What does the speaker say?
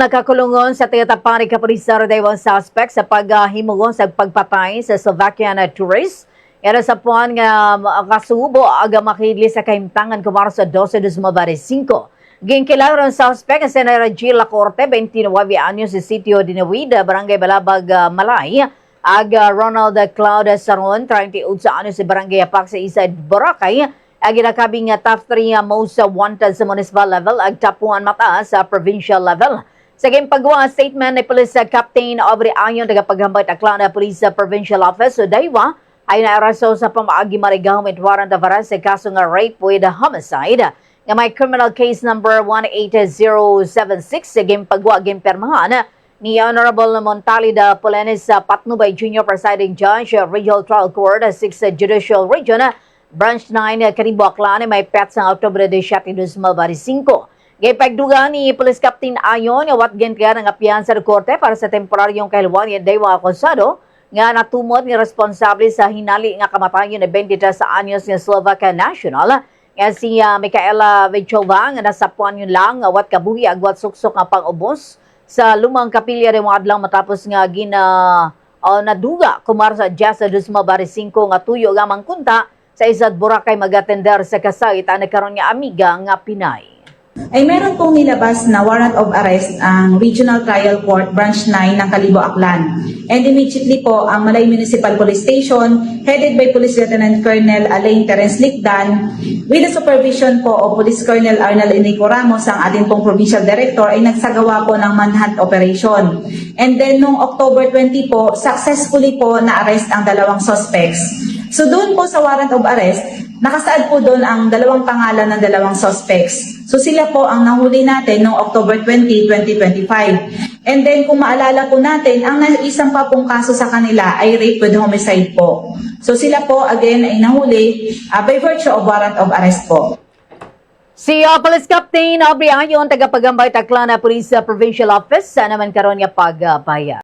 Nakakulungon sa Tayatapani Kapulisan Daewang suspect sa paghimugon sa pagpatay sa Slovakian tourist. Era sa puan nga uh, kasubo aga makidli sa kahimtangan kumaro sa 12 de 2025. Ginkilaw ang suspect ang Senador Gila Corte, 29 anyos sa sitio Dinawida, Barangay Balabag, uh, Malay. Aga Ronald Cloud Saron, 38 anyos sa Barangay Apak sa Isad, Boracay. Ang ginakabing top 3 nga most uh, wanted sa municipal level ag 1 mata sa provincial level. Sa paggawa statement ni Police uh, Captain Aubrey Ayon tagapaghambay Aklana Police uh, Provincial Office so Daywa ay naaraso sa pamaagi marigaw with warrant of arrest sa kaso nga rape with homicide nga may criminal case number 18076 sa paggawa permahan ni Honorable Montalida Polenes sa Patnubay Junior Presiding Judge uh, Regional Trial Court uh, 6 Judicial Region uh, Branch 9 uh, Caribo Aklan may pet sa Oktubre 17, 2025. Gay pagduga ni Police Captain Ayon nga wat gen kaya ng apiyansa ng korte para sa temporaryong kahiluan ni Dewa Acosado nga natumod ni responsable sa hinali nga kamatayon na 23 sa anyos nga Slovakia National nga si uh, Micaela Vichova nga nasapuan yun lang wat kabuhi agwat suksok nga pang-ubos sa lumang kapilya rin adlaw matapos nga gina uh, naduga kumar sa Jasa 2025 nga tuyo nga mangkunta sa isad Boracay magatender sa kasayit ang nagkaroon nga amiga nga Pinay. Ay meron pong nilabas na warrant of arrest ang Regional Trial Court Branch 9 ng Kalibo Aklan. And immediately po ang Malay Municipal Police Station headed by Police Lieutenant Colonel Alain Terence Licdan with the supervision po of Police Colonel Arnel Enrico Ramos ang ating pong Provincial Director ay nagsagawa po ng manhunt operation. And then noong October 20 po, successfully po na-arrest ang dalawang suspects. So doon po sa warrant of arrest, nakasaad po doon ang dalawang pangalan ng dalawang suspects. So sila po ang nahuli natin noong October 20, 2025. And then kung maalala po natin, ang isang pa pong kaso sa kanila ay rape with homicide po. So sila po again ay nahuli ah, by virtue of warrant of arrest po. Si uh, Police Captain Aubrey Ayon, tagapagambay Taklana Police uh, Provincial Office, sa naman karon nga pagpaya.